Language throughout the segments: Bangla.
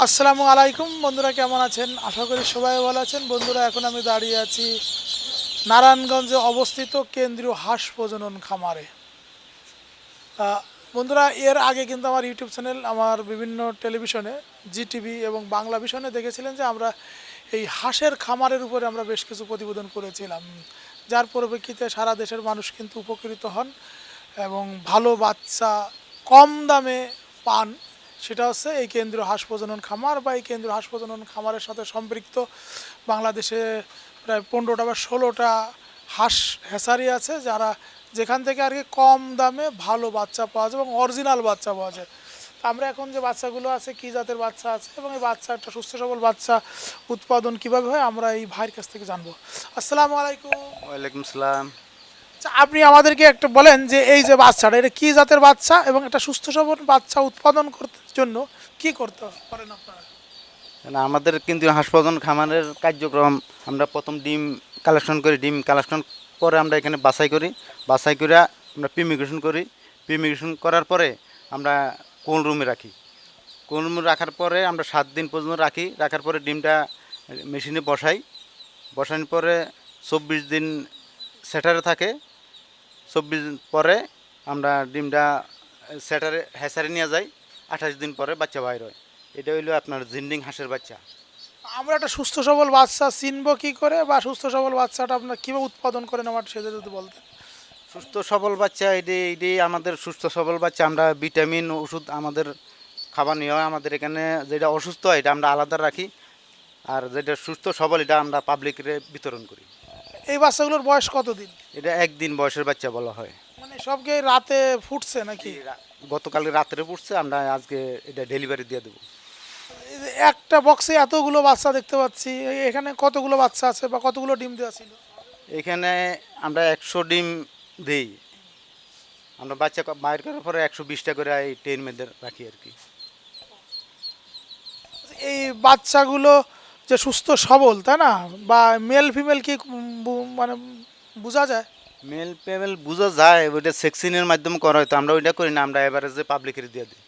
আসসালামু আলাইকুম, বন্ধুরা কেমন আছেন? আশা করি সবাই ভালো আছেন। বন্ধুরা, এখন আমি দাঁড়িয়ে আছি নারায়ণগঞ্জে অবস্থিত কেন্দ্রীয় হাঁস প্রজনন খামারে। বন্ধুরা, এর আগে কিন্তু আমার ইউটিউব চ্যানেল, আমার বিভিন্ন টেলিভিশনে, জিটিভি এবং বাংলা ভিশনে দেখেছিলেন যে আমরা এই হাঁসের খামারের উপরে আমরা বেশ কিছু প্রতিবেদন করেছিলাম। যার পরিপ্রেক্ষিতে সারা দেশের মানুষ কিন্তু উপকৃত হন এবং ভালো বাচ্চা কম দামে পান। সেটা হচ্ছে এই কেন্দ্রীয় হাঁস প্রজনন খামার বা এই কেন্দ্রীয় হাঁস প্রজনন খামারের সাথে সম্পৃক্ত। বাংলাদেশে প্রায় পনেরোটা বা ষোলোটা হাঁস হ্যাসারি আছে যারা যেখান থেকে আর কি কম দামে ভালো বাচ্চা পাওয়া যায় এবং অরিজিনাল বাচ্চা পাওয়া যায়। তা আমরা এখন যে বাচ্চাগুলো আছে কী জাতের বাচ্চা আছে এবং এই বাচ্চা একটা সুস্থ সবল বাচ্চা উৎপাদন কীভাবে হয় আমরা এই ভাইয়ের কাছ থেকে জানব। আসসালামু আলাইকুম। ওয়ালাইকুম সালাম। আচ্ছা, আপনি আমাদেরকে একটা বলেন যে এই যে বাচ্চাটা এটা কি জাতের বাচ্চা এবং একটা সুস্থ সবল বাচ্চা উৎপাদন করতে জন্য কি করতে পারেন আপনারা। আমাদের কিন্তু হাসপাতাল খামারের কার্যক্রম, আমরা প্রথম ডিম কালেকশন করি, ডিম কালেকশন করে আমরা এখানে বাছাই করি। বাছাই করে আমরা পিমিগ্রেশন করি। পিমিগ্রেশন করার পরে আমরা কোন রুমে রাখি। কোন রুমে রাখার পরে আমরা সাত দিন পর্যন্ত রাখি। রাখার পরে ডিমটা মেশিনে বসাই। বসানোর পরে চব্বিশ দিন সেটারে থাকে। চব্বিশ দিন পরে আমরা ডিমটা সেটারে হ্যাসারে নিয়ে যাই। আঠাশ দিন পরে বাচ্চা বাইর হয়। এটা হইল আপনার জিন্ডিং হাঁসের বাচ্চা। আমরা একটা সুস্থ সবল বাচ্চা চিনব কি করে বা সুস্থ সবল বাচ্চাটা আপনার কীভাবে উৎপাদন করেন আমার সেটা যদি বলতেন। সুস্থ সবল বাচ্চা এটি এটি আমাদের সুস্থ সবল বাচ্চা আমরা ভিটামিন ওষুধ আমাদের খাবার নিয়ে হয়। আমাদের এখানে যেটা অসুস্থ হয় এটা আমরা আলাদা রাখি। আর যেটা সুস্থ সবল এটা আমরা পাবলিকের বিতরণ করি। এই বাচ্চাগুলোর বয়স কতদিন? এটা একদিন বয়সের বাচ্চা বলা হয়। সবকে রাতে ফুটছে নাকি? গতকাল রাত্রে ফুটছে আমরা আজকে এটা ডেলিভারি দিয়ে দেবো। এই একটা বক্সে এতগুলো বাচ্চা দেখতে পাচ্ছি এখানে কতগুলো বাচ্চা আছে বা কতগুলো ডিম দেওয়া ছিল? এখানে আমরা একশো ডিম দিই। আমরা বাচ্চা বাইর করার পরে একশো বিশটা করে এই টেন মেয়েদের রাখি আর কি। এই বাচ্চাগুলো যে সুস্থ সবল তাই না? বা মেল ফিমেল কি মানে বোঝা যায়? মেল পেমেল বোঝা যায়, ওইটা সেকশনের মাধ্যমে করা হয়তো আমরা ওইটা করি না, আমরা এভারেজে পাবলিকের দিয়ে দিই।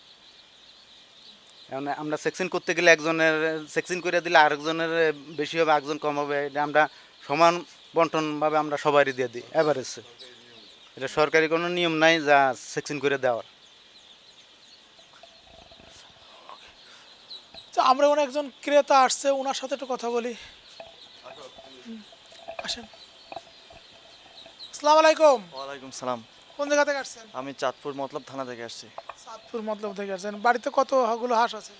এখন আমরা সেকশন করতে গেলে একজনের সেকশন করে দিলে আরেকজনের বেশি হবে একজন কম হবে, এটা আমরা সমান বন্টনভাবে আমরা সবারই দিয়ে দিই এভারেজে এটা সরকারি কোনো নিয়ম নাই যা সেকশন করে দেওয়ার। তো আমরা ওখানে একজন ক্রেতা আসছে, ওনার সাথে একটু কথা বলি। আসেন। আসসালামু আলাইকুম। ওয়ালাইকুম সালাম। কোন জায়গা থেকে আসছেন? আমি চাঁদপুর মতলব থানা থেকে আসছি। সাতপুর মতলব থেকে আসছেন। বাড়িতে কতগুলো হাঁস আছে?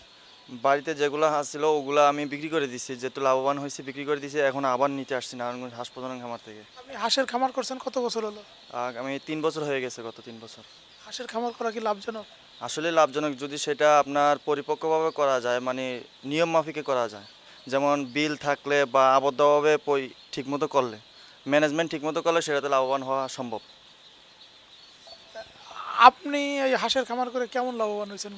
বাড়িতে যেগুলো হাঁস ছিল ওগুলো আমি বিক্রি করে দিচ্ছি যেহেতু লাভবান হয়েছে বিক্রি করে দিয়েছি এখন আবার নিতে আসছি নারায়ণগঞ্জ হাঁস প্রধান খামার থেকে। আপনি হাঁসের খামার করছেন কত বছর হলো? আমি তিন বছর হয়ে গেছে গত তিন বছর। হাঁসের খামার করা কি লাভজনক? আসলে লাভজনক যদি সেটা আপনার পরিপক্কভাবে করা যায় মানে নিয়ম মাফিকে করা যায়। যেমন বিল থাকলে বা আবদ্ধভাবে ঠিকমতো করলে। ম্যানেজমেন্ট ঠিকমতো করলে সেটাতে লাভবান হওয়া সম্ভব। আপনি এই হাঁসের খামার করে কেমন লাভবান হয়েছেন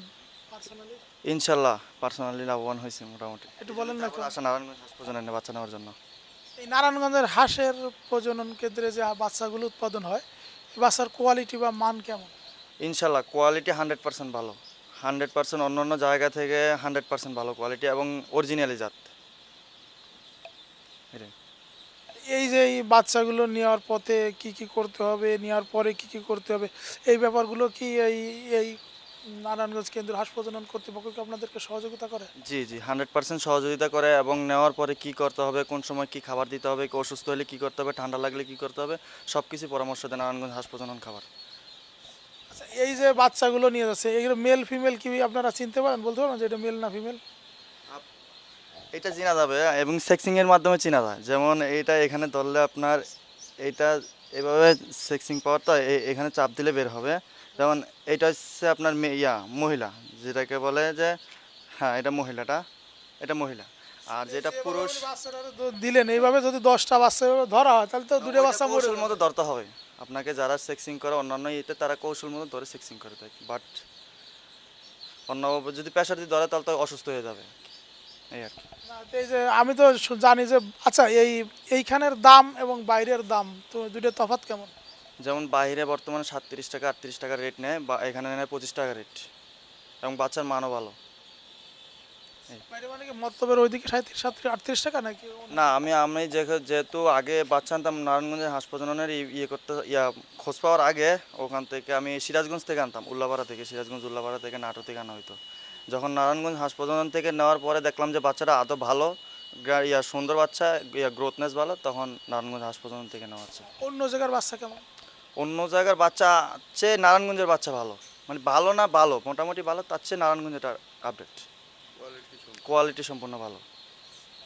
পার্সোনালি ইনশাল্লাহ পার্সোনালি লাভবান হয়েছে মোটামুটি। একটু বলেন না। আসা নারায়ণগঞ্জ হাঁস প্রজননে বাচ্চা নেওয়ার জন্য। এই নারায়ণগঞ্জের হাঁসের প্রজনন কেন্দ্রে যে বাচ্চাগুলো উৎপাদন হয় এই বাচ্চার কোয়ালিটি বা মান কেমন? ইনশাল্লাহ কোয়ালিটি হান্ড্রেড পার্সেন্ট ভালো। হান্ড্রেড পার্সেন্ট অন্য অন্য জায়গা থেকে হান্ড্রেড পার্সেন্ট ভালো কোয়ালিটি এবং অরিজিনালি জাত। এটাই। এই যে এই বাচ্চাগুলো নেওয়ার পথে কি কি করতে হবে নেওয়ার পরে কি কি করতে হবে এই ব্যাপারগুলো কি এই এই নারায়ণগঞ্জ কেন্দ্র হাঁস প্রজনন কর্তৃপক্ষ কি আপনাদেরকে সহযোগিতা করে? জি জি হান্ড্রেড পার্সেন্ট সহযোগিতা করে এবং নেওয়ার পরে কি করতে হবে কোন সময় কি খাবার দিতে হবে কি অসুস্থ হলে কি করতে হবে ঠান্ডা লাগলে কি করতে হবে সব কিছু পরামর্শ দেয় নারায়ণগঞ্জ হাঁস প্রজনন খাবার। আচ্ছা এই যে বাচ্চাগুলো নিয়ে যাচ্ছে এগুলো মেল ফিমেল কি আপনারা চিনতে পারেন? বলতে পারেন যে এটা মেল না ফিমেল এটা চেনা যাবে এবং সেক্সিংয়ের মাধ্যমে চেনা যায়। যেমন এটা এখানে ধরলে আপনার এটা এভাবে সেক্সিং পাওয়ারটা এখানে চাপ দিলে বের হবে। যেমন এটা হচ্ছে আপনার ইয়া মহিলা যেটাকে বলে যে হ্যাঁ এটা মহিলাটা এটা মহিলা। আর যেটা পুরুষ দিলেন এইভাবে যদি দশটা বাচ্চা ধরা হয় তাহলে তো দুটো বাচ্চা কৌশল মতো ধরতে হবে। আপনাকে যারা সেক্সিং করে অন্যান্য ইয়েতে তারা কৌশল মতো ধরে সেক্সিং করে থাকে বাট অন্য যদি প্রেশার দিয়ে ধরে তাহলে তো অসুস্থ হয়ে যাবে। এই আর কি। এই যে আমি তো জানি যে আচ্ছা এই এইখানের দাম এবং বাইরের দাম তো দুটো তফাৎ কেমন? যেমন বাইরে বর্তমানে সাতত্রিশ টাকা আটত্রিশ টাকা রেট নেয় বা এখানে নেয় পঁচিশ টাকা রেট এবং বাচ্চার মানও ভালো। বাইরে মানে কি মতলবের ওইদিকে সাঁত্রিশ সাঁত্রিশ আটত্রিশ টাকা নাকি না আমি আমি যেহেতু আগে বাচ্চা আনতাম নারায়ণগঞ্জের হাঁস প্রজননের ইয়ে করতে ইয়া খোঁজ পাওয়ার আগে ওখান থেকে আমি সিরাজগঞ্জ থেকে আনতাম উল্লাপাড়া থেকে সিরাজগঞ্জ উল্লাপাড়া থেকে নাটো থেকে আনা হইতো। যখন নারায়ণগঞ্জ হাঁস প্রজনন থেকে নেওয়ার পরে দেখলাম যে বাচ্চাটা আদৌ ভালো ইয়া সুন্দর বাচ্চা ইয়া গ্রোথনেস ভালো তখন নারায়ণগঞ্জ হাঁস প্রজনন থেকে নেওয়া হচ্ছে। অন্য জায়গার বাচ্চা কেমন? অন্য জায়গার বাচ্চা চেয়ে নারায়ণগঞ্জের বাচ্চা ভালো। মানে ভালো না ভালো মোটামুটি ভালো তার চেয়ে নারায়ণগঞ্জের আপডেট কোয়ালিটি সম্পূর্ণ। ভালো।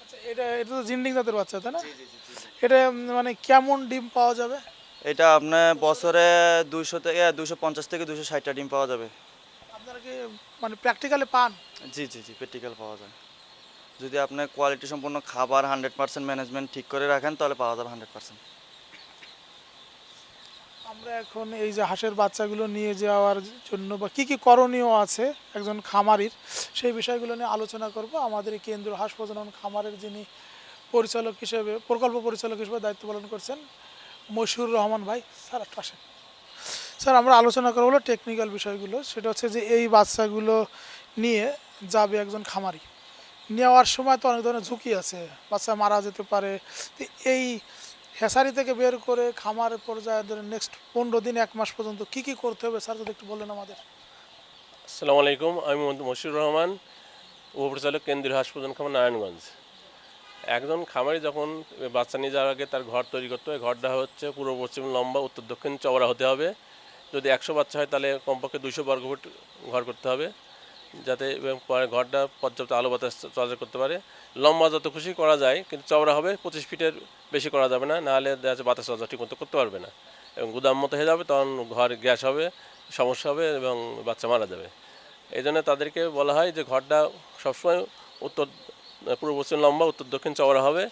আচ্ছা এটা এটা তো জিন্ডিং জাতের বাচ্চা তাই না? এটা মানে কেমন ডিম পাওয়া যাবে? এটা আপনার বছরে দুইশো থেকে দুশো পঞ্চাশ থেকে দুশো ষাটটা ডিম পাওয়া যাবে। কি মানে প্র্যাকটিক্যালি পান? জি জি জি প্র্যাকটিক্যাল পাওয়া যায়। যদি আপনি কোয়ালিটি সম্পূর্ণ খাবার হান্ড্রেড পার্সেন্ট ম্যানেজমেন্ট ঠিক করে রাখেন তাহলে পাওয়া যাবে হান্ড্রেড পার্সেন্ট আমরা এখন এই যে হাঁসের বাচ্চাগুলো নিয়ে যাওয়ার জন্য বা কি কি করণীয় আছে একজন খামারির সেই বিষয়গুলো নিয়ে আলোচনা করব। আমাদের কেন্দ্র হাঁস প্রজনন খামারের যিনি পরিচালক হিসেবে প্রকল্প পরিচালক হিসেবে দায়িত্ব পালন করছেন মশিউর রহমান ভাই। স্যার আসেন। স্যার, আমরা আলোচনা করব টেকনিক্যাল বিষয়গুলো। সেটা হচ্ছে যে এই বাচ্চাগুলো নিয়ে যাবে একজন খামারি। নেওয়ার সময় তো অনেক ধরনের ঝুঁকি আছে। বাচ্চা মারা যেতে পারে। এই হেসারি থেকে বের করে খামার পর্যায়ে ধরে নেক্সট পনেরো দিন, এক মাস পর্যন্ত কি কি করতে হবে স্যার, যদি একটু বললেন আমাদের? আসসালামু আলাইকুম, আমি মশিউর রহমান, উপপরিচালক কেন্দ্রীয় হাসপাতাল খামার, নারায়ণগঞ্জ। একজন খামারি যখন বাচ্চা নিয়ে যাওয়ার আগে তার ঘর তৈরি করতে হয় ঘরটা হচ্ছে পূর্ব পশ্চিম লম্বা, উত্তর দক্ষিণ চওড়া হতে হবে। যদি একশো বাচ্চা হয় তাহলে কমপক্ষে দুইশো বর্গফুট ঘর করতে হবে, যাতে ঘরটা পর্যাপ্ত আলো বাতাস চলাচল করতে পারে। লম্বা যত খুশি করা যায়, কিন্তু চওড়া হবে, পঁচিশ ফিটের বেশি করা যাবে না, নাহলে দেখা যাচ্ছে বাতাস চলাচল ঠিক মতো করতে পারবে না। এবং গুদাম মতো হয়ে যাবে, তখন ঘর গ্যাস হবে, সমস্যা হবে এবং বাচ্চা মারা যাবে। এই জন্য তাদেরকে বলা হয় যে ঘরটা সবসময় উত্তর, পূর্ব পশ্চিম লম্বা, উত্তর দক্ষিণ চওড়া হবে।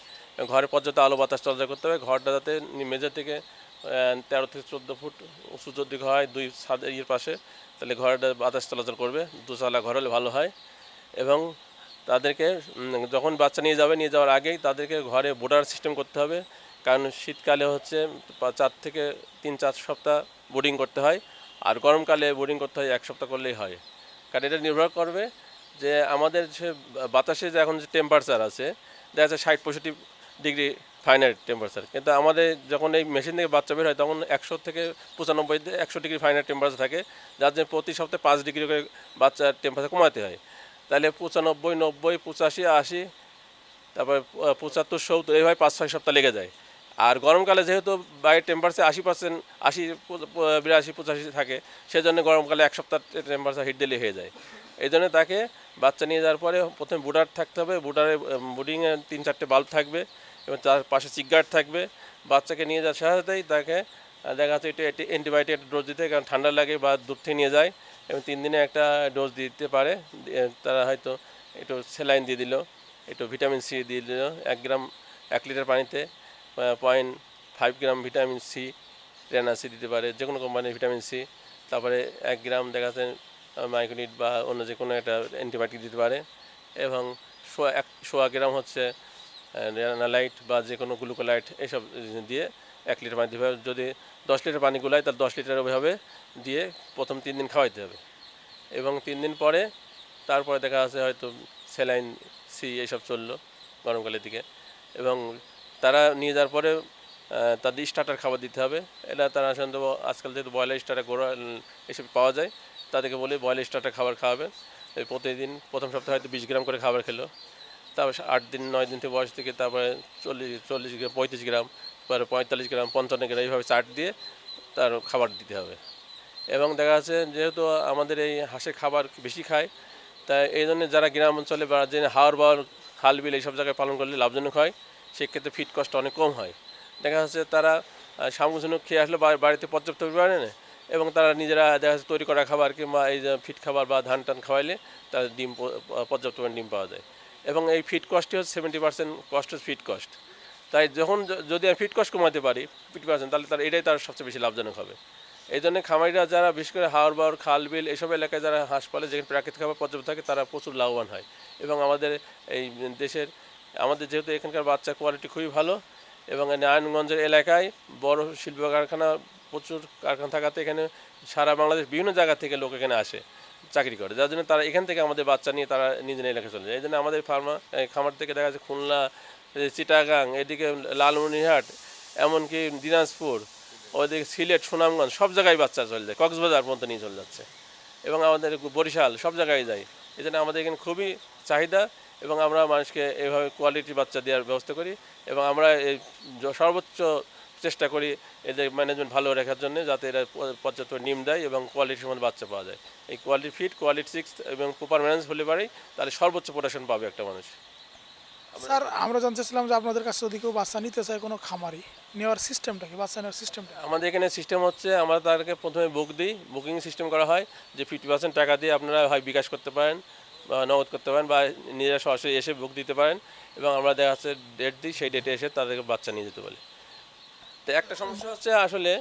ঘরে পর্যাপ্ত আলো বাতাস চলাচল করতে হবে, ঘরটা যাতে মেঝে থেকে তেরো থেকে চোদ্দ ফুট উঁচু যদি হয় দুই ছাদ ইয়ের পাশে, তাহলে ঘরটা বাতাস চলাচল করবে দুচালা ঘর হলে ভালো হয়। এবং তাদেরকে যখন বাচ্চা নিয়ে যাবে, নিয়ে যাওয়ার আগেই তাদেরকে ঘরে বোর্ডার সিস্টেম করতে হবে। কারণ শীতকালে হচ্ছে চার থেকে তিন, চার সপ্তাহ বোর্ডিং করতে হয়, আর গরমকালে বোর্ডিং করতে হয়, এক সপ্তাহ করলেই হয়। কারণ এটা নির্ভর করবে যে আমাদের যে বাতাসে যে এখন যে টেম্পারেচার আছে, দেখা যাচ্ছে ষাট, পঁয়ষট্টি ডিগ্রি ফাইনাল টেম্পারেচার কিন্তু আমাদের যখন এই মেশিন থেকে বাচ্চা বের হয়, তখন একশো থেকে পঁচানব্বই একশো ডিগ্রি ফাইনাল টেম্পারেচার থাকে, যার জন্য প্রতি সপ্তাহে পাঁচ ডিগ্রি করে বাচ্চার টেম্পারেচার কমাতে হয়। তাহলে পঁচানব্বই, নব্বই, পঁচাশি, আশি, তারপরে পঁচাত্তর, সত্তর, এইভাবে পাঁচ, ছয় সপ্তাহ লেগে যায়। আর গরমকালে যেহেতু বাইরের টেম্পারেচার আশি পার্সেন্ট, আশি বিরাশি, পঁচাশি থাকে, সেজন্য গরমকালে এক সপ্তাহ টেম্পারেচার হিট দিলে হয়ে যায়। এই জন্য তাকে বাচ্চা নিয়ে যাওয়ার পরে প্রথমে বুডার থাকতে হবে বুডারে বুডিংয়ে তিন, চারটে বাল্ব থাকবে এবং তার পাশে চিকগার্ড থাকবে। বাচ্চাকে নিয়ে যাওয়ার সাথে সাথেই তাকে দেখা যাচ্ছে একটু অ্যান্টিবায়োটিক ডোজ দিতে, কারণ ঠান্ডা লাগে বা দূর থেকে নিয়ে যায় এবং তিন দিনে একটা ডোজ দিতে পারে। তারা হয়তো একটু স্যালাইন দিয়ে দিল, একটু ভিটামিন সি দিয়ে দিল, এক গ্রাম, এক লিটার পানিতে point five gram vitamin C রেনা C দিতে পারে যে কোনো কোম্পানির ভিটামিন সি তারপরে এক গ্রাম দেখা যাচ্ছে মাইক্রোনিট বা অন্য যে কোনো একটা অ্যান্টিবায়োটিক দিতে পারে। এবং সোয়া এক সোয়া গ্রাম হচ্ছে রেনালাইট বা যে কোনো গ্লুকোলাইট এসব দিয়ে এক লিটার পানি দিতে হবে যদি দশ লিটার পানি গুলাই তাহলে দশ লিটার ওইভাবে দিয়ে প্রথম তিন দিন খাওয়াইতে হবে। এবং তিন দিন পরে তারপরে দেখা যাচ্ছে হয়তো স্যালাইন সি এইসব চলল গরমকালের দিকে। এবং তারা নিয়ে যাওয়ার পরে তাদের স্টার্টার খাবার দিতে হবে। এটা তারা সাধারণত আজকাল যেহেতু বয়লার স্টার্টার গোড়া এসব পাওয়া যায়, তাদেরকে বলে বয়লার স্টার্টার খাবার খাওয়াবে। প্রতিদিন, প্রথম সপ্তাহে হয়তো বিশ গ্রাম করে খাবার খেলো। তারপর আট দিন, নয় দিন থেকে বয়স থেকে তারপরে চল্লিশ চল্লিশ গ্রাম, পঁয়ত্রিশ গ্রাম, পরে পঁয়তাল্লিশ গ্রাম, পঞ্চান্ন গ্রাম, এইভাবে চাট দিয়ে তার খাবার দিতে হবে। এবং দেখা যাচ্ছে যেহেতু আমাদের এই হাঁসের খাবার বেশি খায়, তাই এই জন্য যারা গ্রাম অঞ্চলে বা যে হাওর বা খাল বিল এইসব জায়গায় পালন করলে লাভজনক হয়, সেক্ষেত্রে ফিট কষ্ট অনেক কম হয়। দেখা যাচ্ছে তারা সামগ্রীজনক খেয়ে আসলে বাড়িতে পর্যাপ্ত পরিমাণে নেয় এবং তারা নিজেরা দেখা যাচ্ছে তৈরি করা খাবার কিংবা এই ফিট খাবার বা ধান টান খাওয়াইলে তার ডিম পর্যাপ্ত ডিম পাওয়া যায়। এবং এই ফিট কস্টই হচ্ছে সেভেন্টি পার্সেন্ট কস্ট হচ্ছে ফিট কস্ট তাই যখন যদি আমি ফিট কস্ট কমাতে পারি ফিফটি পার্সেন্ট তাহলে তার, এটাই তার সবচেয়ে বেশি লাভজনক হবে। এই জন্য খামারিরা যারা, বিশেষ করে হাওড় বাওড় খাল, বিল, এসব এলাকায় যারা হাঁস পালে, যেখানে প্রাকৃতিক খাবার পর্যাপ্ত থাকে, তারা প্রচুর লাভবান হয়। এবং আমাদের এই দেশের, আমাদের যেহেতু এখানকার বাচ্চার কোয়ালিটি খুবই ভালো, এবং নারায়ণগঞ্জের এলাকায় বড় শিল্প কারখানা প্রচুর কারখানা থাকাতে এখানে সারা বাংলাদেশ বিভিন্ন জায়গা থেকে লোক এখানে আসে, চাকরি করে। যার জন্য তারা এখান থেকে আমাদের বাচ্চা নিয়ে তারা নিজের এলাকায় চলে যায়। এই জন্য আমাদের ফার্মা খামার থেকে দেখা যাচ্ছে খুলনা চিটাগাং, এদিকে লালমনিরহাট, এমনকি দিনাজপুর ওইদিকে সিলেট, সুনামগঞ্জ, সব জায়গায় বাচ্চা চলে যায়। কক্সবাজার পর্যন্ত নিয়ে চলে যাচ্ছে। এবং আমাদের বরিশাল সব জায়গায় যায়। এই জন্য আমাদের এখানে খুবই চাহিদা এবং আমরা মানুষকে এভাবে কোয়ালিটি বাচ্চা দেওয়ার ব্যবস্থা করি। এবং আমরা এই সর্বোচ্চ চেষ্টা করি এদের ম্যানেজমেন্ট ভালো রাখার জন্য যাতে এরা পর্যাপ্ত নিম দেয় এবং কোয়ালিটির মধ্যে বাচ্চা পাওয়া যায়। এই কোয়ালিটি ফিট কোয়ালিটি সিক্স এবং প্রপার ম্যানেজ হলে পারেই তাহলে সর্বোচ্চ প্রোডাকশন পাবে একটা মানুষ। স্যার আমরা জানতেছিলাম যে আপনাদের কাছে যদি কেউ বাচ্চা নিতে চায় কোনো খামারি নেওয়ার সিস্টেমটা কি বাচ্চা নেওয়ার সিস্টেমটা আমাদের এখানে সিস্টেম হচ্ছে আমরা তাদেরকে প্রথমে বুক দিই বুকিং সিস্টেম করা হয় যে ফিফটি পার্সেন্ট টাকা দিয়ে আপনারা হয় বিকাশ করতে পারেন বা নগদ করতে পারেন বা নিজেরা সরাসরি এসে বুক দিতে পারেন এবং আমরা দেখা যাচ্ছে ডেট দিই সেই ডেটে এসে তাদেরকে বাচ্চা নিয়ে যেতে বলি। তো একটা সমস্যা হচ্ছে আসলে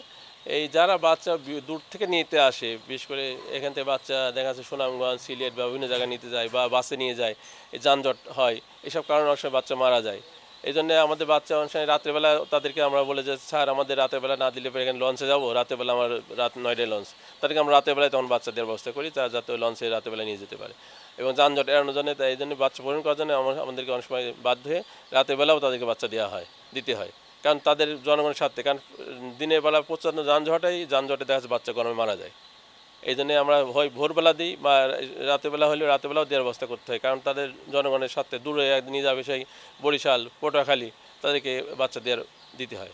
এই যারা বাচ্চা দূর থেকে নিতে আসে, বিশেষ করে এখান থেকে বাচ্চা দেখা যাচ্ছে সুনামগঞ্জ, সিলেট বা বিভিন্ন জায়গায় নিতে যায় বা বাসে নিয়ে যায়, এই যানজট হয়, এসব কারণে অনেক বাচ্চা মারা যায়। এই জন্য আমাদের বাচ্চা অনেক সময় রাত্রেবেলা তাদেরকে আমরা বলে যে, স্যার, আমাদের রাতেরবেলা না দিলে পরে এখানে লঞ্চে যাব, রাতেরবেলা আমার রাত নয়টায় লঞ্চ। তাদেরকে আমরা রাতেরবেলায় তখন বাচ্চা দেওয়ার ব্যবস্থা করি তারা যাতে লঞ্চে রাতেরবেলা নিয়ে যেতে পারে। এবং যানজট এড়ানোর জন্য তাই এই জন্য বাচ্চা পূরণ করার জন্য আমাদেরকে অনেক সময় বাধ্য হয়ে রাতেরবেলাও তাদেরকে বাচ্চা দেওয়া হয়, দিতে হয়। কারণ তাদের জনগণের স্বার্থে, কারণ দিনের বেলা প্রচণ্ড যানজটাই যানজটে দেখা যাচ্ছে বাচ্চা গরমে মারা যায়। এই জন্যে আমরা হয় ভোরবেলা দিই, বা রাতেরবেলা হলে রাতেরবেলাও দেওয়ার ব্যবস্থা করতে হয়। কারণ তাদের জনগণের স্বার্থে দূরে নিয়ে যাবে সেই বরিশাল, পটুয়াখালী, তাদেরকে বাচ্চা দেওয়ার দিতে হয়।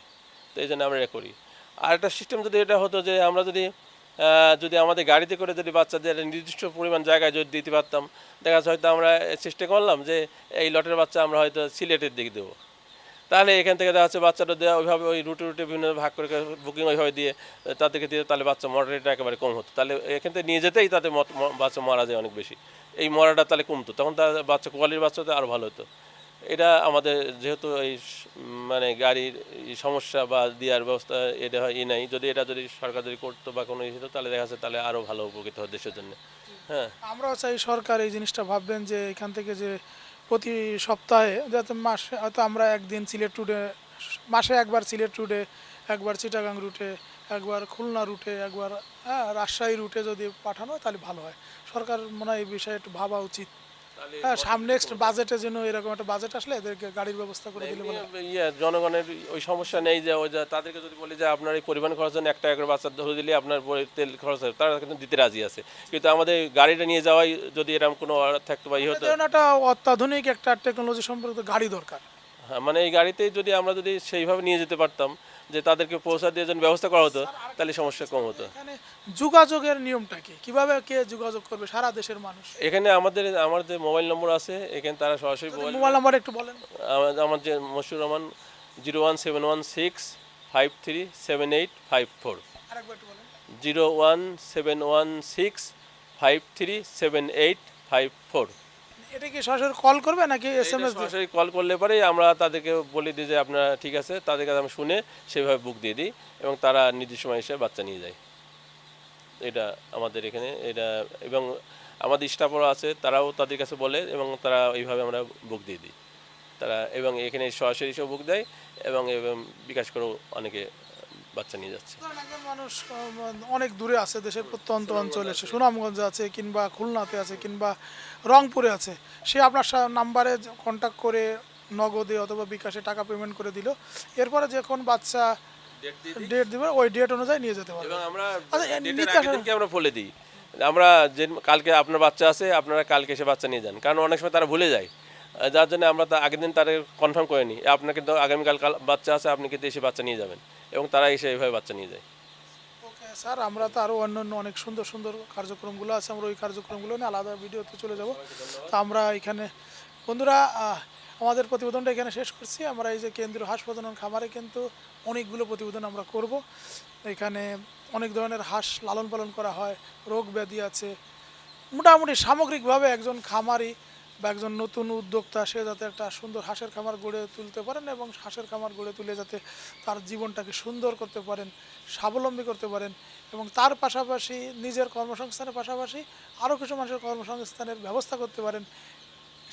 তো এই জন্য আমরা এটা করি। আর একটা সিস্টেম যদি এটা হতো যে আমরা যদি যদি আমাদের গাড়িতে করে যদি বাচ্চাদের নির্দিষ্ট পরিমাণ জায়গায় যদি দিতে পারতাম, দেখা যাচ্ছে হয়তো আমরা চেষ্টা করলাম যে এই লটের বাচ্চা আমরা হয়তো সিলেটের দিকে দেবো। তাহলে এখান থেকে দেখা যাচ্ছে বাচ্চাটা দেওয়া ওইভাবে ওই রুটে রুটে বিভিন্ন ভাগ করে বুকিং ওইভাবে দিয়ে তাদেরকে দিয়ে তাহলে বাচ্চা মরাটা একেবারে কম হতো। তাহলে এখান থেকে নিয়ে যেতেই তাতে বাচ্চা মারা যায় অনেক বেশি। এই মরাটা তাহলে কমতো। তখন তার বাচ্চা, কোয়ালিটির বাচ্চাতে আরও ভালো হতো। এটা আমাদের যেহেতু এই মানে গাড়ির সমস্যা বা দেওয়ার ব্যবস্থা এটা হয়, ই নাই। যদি এটা যদি সরকার যদি করতো বা কোনো ইয়ে তাহলে দেখা যাচ্ছে তাহলে আরও ভালো উপকৃত হতো দেশের জন্য। হ্যাঁ। আমরাও চাই সরকার এই জিনিসটা ভাববেন যে এখান থেকে যে প্রতি সপ্তাহে, যাতে মাসে, হয়তো আমরা একদিন সিলেট টুডে মাসে একবার সিলেট টুডে একবার চিটাগাং রুটে একবার খুলনা রুটে একবার হ্যাঁ রাজশাহী রুটে যদি পাঠানো হয়, তাহলে ভালো হয়। সরকার মনে হয় এই বিষয়ে একটু ভাবা উচিত। সামনে নেক্সট বাজেটে যেন এরকম একটা বাজেট আসলে এদেরকে গাড়ির ব্যবস্থা করে দিলে ইয়ে জনগণের ওই সমস্যা নেই যে ওই যে তাদেরকে যদি বলি যে আপনার এই পরিবহন খরচ জন্য একটা করে বাচ্চা ধরে দিলে আপনার তেল খরচ হবে তারা কিন্তু দিতে রাজি আছে। কিন্তু আমাদের গাড়িটা নিয়ে যাওয়াই যদি এরকম কোনো থাকতো বা ই হতো একটা অত্যাধুনিক একটা টেকনোলজি সম্পর্কিত গাড়ি দরকার। হ্যাঁ মানে এই গাড়িতেই যদি আমরা যদি সেইভাবে নিয়ে যেতে পারতাম যে তাদেরকে পৌঁছা দিয়ে যেন ব্যবস্থা করা হতো তাহলে সমস্যা কম হতো। যোগাযোগের নিয়মটা কি? কীভাবে কে যোগাযোগ করবে সারা দেশের মানুষ? এখানে আমাদের আমার যে মোবাইল নম্বর আছে এখানে তারা সরাসরি মোবাইল মোবাইল নাম্বার একটু বলেন। আমার যে Moshur Rahman zero one seven one six five three seven eight five four. Zero one seven one six five three seven eight five four. এটা কি সরাসরি কল করবে নাকি এস এম এস সরাসরি কল করলে পরেই আমরা তাদেরকে বলে দিই যে আপনারা ঠিক আছে তাদের কাছে আমি শুনে সেভাবে বুক দিয়ে দিই এবং তারা নির্দিষ্ট সময় এসে বাচ্চা নিয়ে যায়। এটা আমাদের এখানে এটা এবং আমাদের স্টাফরা আছে তারাও তাদের কাছে বলে এবং তারা এইভাবে আমরা বুক দিয়ে দিই। তারা এবং এখানে সরাসরি এসেও বুক দেয় এবং এবং বিকাশ করেও অনেকে বাচ্চা নিয়ে যাচ্ছে। মানুষ অনেক দূরে আছে দেশের প্রত্যন্ত অঞ্চলে। আছে সুনামগঞ্জে আছে কিংবা খুলনাতে আছে কিংবা রংপুরে আছে। সে আপনার নাম্বারে কন্ট্যাক্ট করে নগদে অথবা বিকাশে টাকা পেমেন্ট করে দিল। এরপরে যখন বাচ্চা ডেট দিবে ওই ডেট অনুযায়ী নিয়ে যেতে পারবে। এবং আমরা আচ্ছা, আমরা বলে দিই। আমরা যে কালকে আপনার বাচ্চা আছে আপনারা কালকে এসে বাচ্চা নিয়ে যান। কারণ অনেক সময় তারা ভুলে যায়। যার জন্য আমরা তা আগের দিন তাদের কনফার্ম করে নিই আপনাকে কিন্তু আগামীকাল বাচ্চা আছে আপনি কিন্তু এসে বাচ্চা নিয়ে যাবেন। এবং তারা এসে এইভাবে বাচ্চা নিয়ে যায়। ওকে, স্যার, আমরা তো আরও অন্য অন্য অনেক সুন্দর সুন্দর কার্যক্রমগুলো আছে, আমরা ওই কার্যক্রমগুলো নিয়ে আলাদা ভিডিওতে চলে যাব। তো আমরা এখানে, বন্ধুরা আমাদের প্রতিবেদনটা এখানে শেষ করছি। আমরা এই যে কেন্দ্রীয় হাঁস খামারে কিন্তু অনেকগুলো প্রতিবেদন আমরা করব। এখানে অনেক ধরনের হাঁস লালন পালন করা হয়, রোগ ব্যাধি আছে। মোটামুটি সামগ্রিকভাবে একজন খামারি বা একজন নতুন উদ্যোক্তা, সে যাতে একটা সুন্দর হাঁসের খামার গড়ে তুলতে পারেন এবং হাঁসের খামার গড়ে তুলে যাতে তার জীবনটাকে সুন্দর করতে পারেন, স্বাবলম্বী করতে পারেন এবং তার পাশাপাশি নিজের কর্মসংস্থানের পাশাপাশি আরও কিছু মানুষের কর্মসংস্থানের ব্যবস্থা করতে পারেন,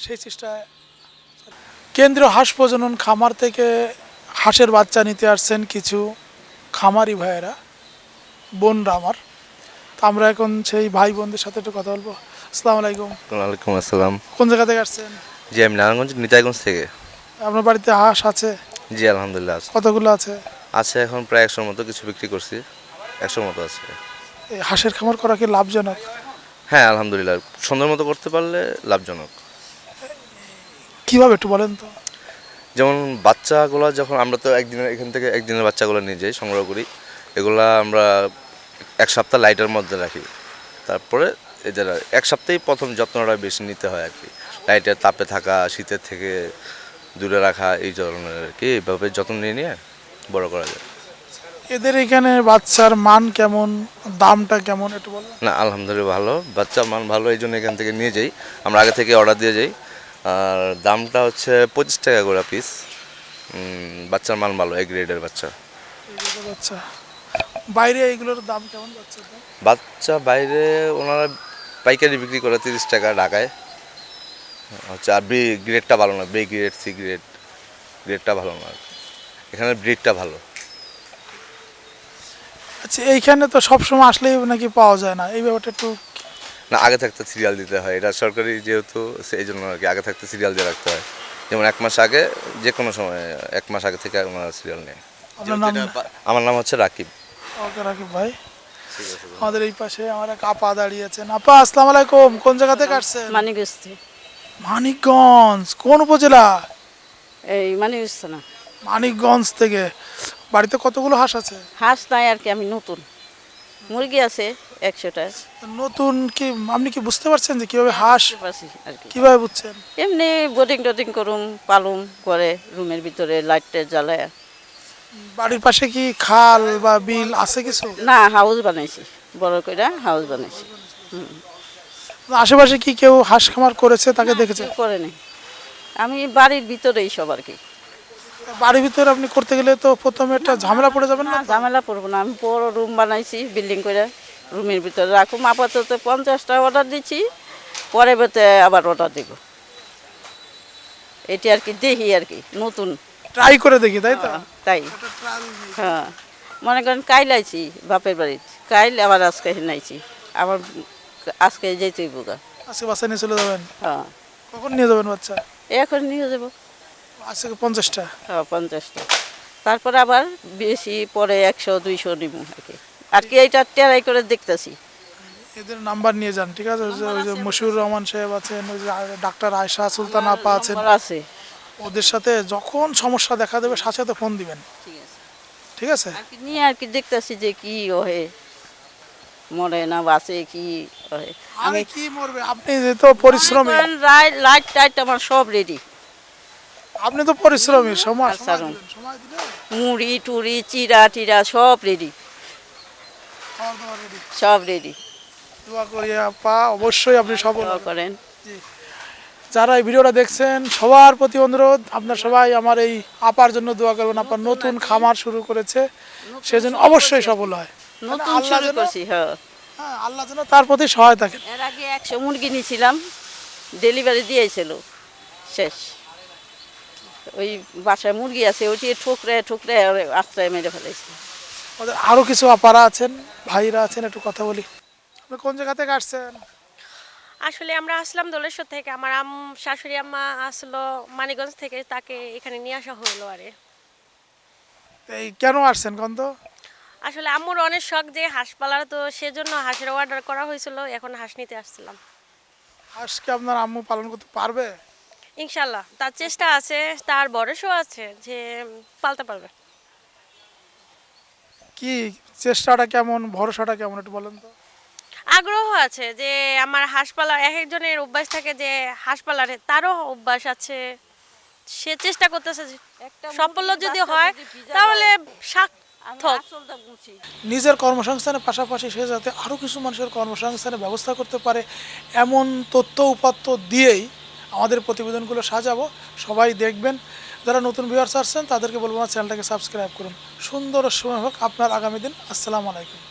সেই চেষ্টায় কেন্দ্রীয় হাঁস প্রজনন খামার থেকে হাঁসের বাচ্চা নিতে আসছেন কিছু খামারি ভাইয়েরা, বোনরা আমার। তো আমরা এখন সেই ভাই বোনদের সাথে একটু কথা বলব। আসসালামু আলাইকুম। ওয়ালাইকুম আসসালাম। কোন জায়গা থেকে আসছেন? জি আমি নারায়ণগঞ্জ নিতাইগঞ্জ থেকে। আপনার বাড়িতে হাঁস আছে? জি আলহামদুলিল্লাহ আছে। কতগুলো আছে? আছে এখন প্রায় একশোর মতো কিছু বিক্রি করছি। একশোর মতো আছে। এই হাঁসের খামার করা কি লাভজনক? হ্যাঁ আলহামদুলিল্লাহ। সুন্দর মতো করতে পারলে লাভজনক। কীভাবে একটু বলেন তো? যেমন বাচ্চাগুলো যখন আমরা তো একদিনের এখান থেকে একদিনের বাচ্চাগুলো নিয়ে যাই সংগ্রহ করি এগুলা আমরা এক সপ্তাহ লাইটের মধ্যে রাখি। তারপরে এদের এক সপ্তাহেই প্রথম যত্নটা বেশি নিতে হয় আর কি। লাইটের তাপে থাকা শীতের থেকে দূরে রাখা এই ধরনের আর কি এইভাবে যত্ন নিয়ে নিয়ে বড় করা যায়। এদের এখানে বাচ্চার মান কেমন? দামটা কেমন? একটু বলবেন না আলহামদুলিল্লাহ ভালো। বাচ্চার মান ভালো এই জন্য এখান থেকে নিয়ে যাই। আমরা আগে থেকে অর্ডার দিয়ে যাই। আর দামটা হচ্ছে পঁচিশ টাকা করে পিস বাচ্চার মান ভালো এ গ্রেডের বাচ্চা। বাচ্চা। বাইরে এইগুলোর দাম কেমন বাচ্চার দাম বাচ্চা বাইরে ওনারা পাইকারি বিক্রি করে তিরিশ টাকা ঢাকায়। হচ্ছে আর বি গ্রেডটা ভালো না বি গ্রেড সি গ্রেড গ্রেডটা ভালো না। এখানে ব্রিডটা ভালো। আচ্ছা এইখানে তো সবসময় আসলেই নাকি পাওয়া যায় না। এই ব্যাপারটা একটু না আগে থাকতে সিরিয়াল দিতে হয়। এটা সরকারি যেহেতু সেই জন্য আর কি আগে থাকতে সিরিয়াল দিয়ে রাখতে হয়। যেমন এক মাস আগে যে কোনো সময় এক মাস আগে থেকে ওনারা সিরিয়াল নেয়। আমার নাম হচ্ছে রাকিব। ওকে রাকিব ভাই। আমাদের এই পাশে আমার এক আপা দাঁড়িয়ে আছেন। আপা আসসালামু আলাইকুম। কোন জায়গা থেকে আসছেন? মানিকস্তি মানিকগঞ্জ কোন উপজেলা? এই মানিকস্তি না। মানিকগঞ্জ থেকে। বাড়িতে কতগুলো হাঁস আছে? হাঁস নাই আর কি আমি নতুন। মুরগি আছে একশোটা। নতুন কি আপনি কি বুঝতে পারছেন যে কীভাবে হাঁস আর কি। কীভাবে বুঝছেন? এমনি বোটিং টোটিং করুম পালুম করে রুমের ভিতরে লাইট জ্বালায়। বাড়ির পাশে কি খাল বা বিল আছে কিছু? না হাউস বানাইছি। বড় করে হাউস বানাইছি। আশেপাশে কি কেউ হাঁস খামার করেছে তাকে দেখেছে? কেউ করে নাই আমি বাড়ির ভিতরেই সব আর কি। বাড়ির ভিতরে আপনি করতে গেলে তো প্রথমে একটা ঝামেলা পড়ে যাবেন না ঝামেলা পড়ব না। আমি বড় রুম বানাইছি বিল্ডিং করে রুমের ভিতরে রাখুম। আপাতত পঞ্চাশটা অর্ডার দিচ্ছি পরে বেতে আবার অর্ডার দিব। এটি আর কি দেখি আর কি নতুন। ট্রাই করে দেখি তাই তো? তাই? হ্যাঁ। মনে করেন কাইল আইছি বাপের বাড়িতে। কাইল আবার আজকে নাইছি আবার আজকে যেতেই বোকা আজকে বাসায় নিয়ে চলে যাবেন? হ্যাঁ। কখন নিয়ে যাবেন বাচ্চা? এখন নিয়ে যাব। আজকে পঞ্চাশটা? হ্যাঁ পঞ্চাশটা। তারপরে আবার বেশি পরে একশো দুইশো নিব আর কি। আর কি এইটা টেরাই করে দেখতেছি। এদের নাম্বার নিয়ে যান ঠিক আছে? ওই যে- মশিউর রহমান সাহেব আছেন ওই যে ডাক্তার আয়শা সুলতান আপা আছেন। আছে। ওদের সাথে যখন সমস্যা দেখা দেবে সাথে সাথে ফোন দিবেন। ঠিক আছে। ঠিক আছে? আর কি নিয়ে আর কি দেখতেছি যে কি ওহে মরে না বাঁচে কি আমি কি মরবে? আপনি যে তো পরিশ্রমী। লাইট টাইট আমার সব রেডি আপনি তো পরিশ্রমী সময় সময় দিলে মুড়ি টুড়ি চিরা টিরা সব রেডি। সব রেডি দোয়া করি আপা অবশ্যই আপনি সফল। করেন। যারা এই ভিডিওটা দেখছেন সবার প্রতি অনুরোধ আপনার সবাই আমার এই আপার জন্য দোয়া করবেন। আপার নতুন খামার শুরু করেছে সেজন্য অবশ্যই সফল হয়। নতুন শুরু করছি হ্যাঁ আল্লাহ যেন তার প্রতি সহায় এর আগে একশো মুরগি নিয়েছিলাম ডেলিভারি দিয়েছিল শেষ। ওই বাসায় মুরগি আছে ওইটি ঠুকরে ঠুকরে আশ্রয় মেরে ফেলেছে। আরও কিছু আপারা আছেন ভাইরা আছেন একটু কথা বলি। আপনি কোন জায়গা থেকে আসছেন? আসলে আমরা আসলাম দোলেশ্বর থেকে। আমার আম শাশুড়ি আম্মা আসলো মানিগঞ্জ থেকে তাকে এখানে নিয়ে আসা হলো আরে। এই কেন আসছেন কন তো আসলে আম্মুর অনেক শখ যে হাঁস পালার তো সেজন্য হাঁসের অর্ডার করা হয়েছিল এখন হাঁস নিতে আসছিলাম। হাঁসকে আপনার আম্মু পালন করতে পারবে? ইনশাল্লাহ তার চেষ্টা আছে তার বয়সও আছে যে পালতে পারবে। কি চেষ্টাটা কেমন ভরসাটা কেমন একটু বলেন তো। আগ্রহ আছে যে আমার হাঁস পালা এক একজনের অভ্যাস থাকে যে হাঁস পালারে তারও অভ্যাস আছে। সে চেষ্টা করতেছে যে সাফল্য যদি হয় তাহলে নিজের কর্মসংস্থানের পাশাপাশি সে যাতে আরও কিছু মানুষের কর্মসংস্থানের ব্যবস্থা করতে পারে এমন তথ্য উপাত্ত দিয়েই আমাদের প্রতিবেদনগুলো সাজাবো। সবাই দেখবেন। যারা নতুন ভিউয়ার্স আসছেন তাদেরকে বলব আমার চ্যানেলটাকে সাবস্ক্রাইব করুন। সুন্দর সময় হোক আপনার আগামী দিন। আসসালামু আলাইকুম।